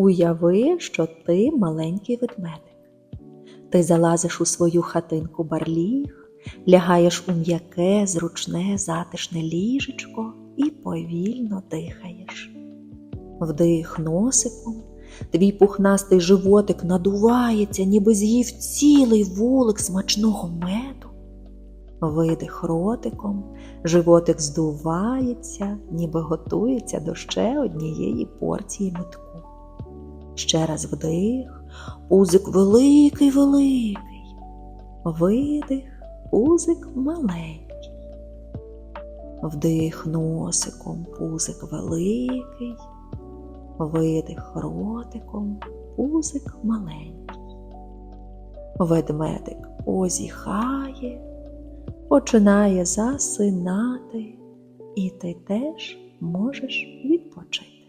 Уяви, що ти маленький ведмедик. Ти залазиш у свою хатинку барліг, лягаєш у м'яке, зручне, затишне ліжечко і повільно дихаєш. Вдих носиком, твій пухнастий животик надувається, ніби з'їв цілий вулик смачного меду. Видих ротиком, животик здувається, ніби готується до ще однієї порції метку. Ще раз вдих, пузик великий великий, видих, пузик маленький. Вдих носиком, пузик великий, видих ротиком, пузик маленький. Ведмедик позіхає, починає засинати, і ти теж можеш відпочити.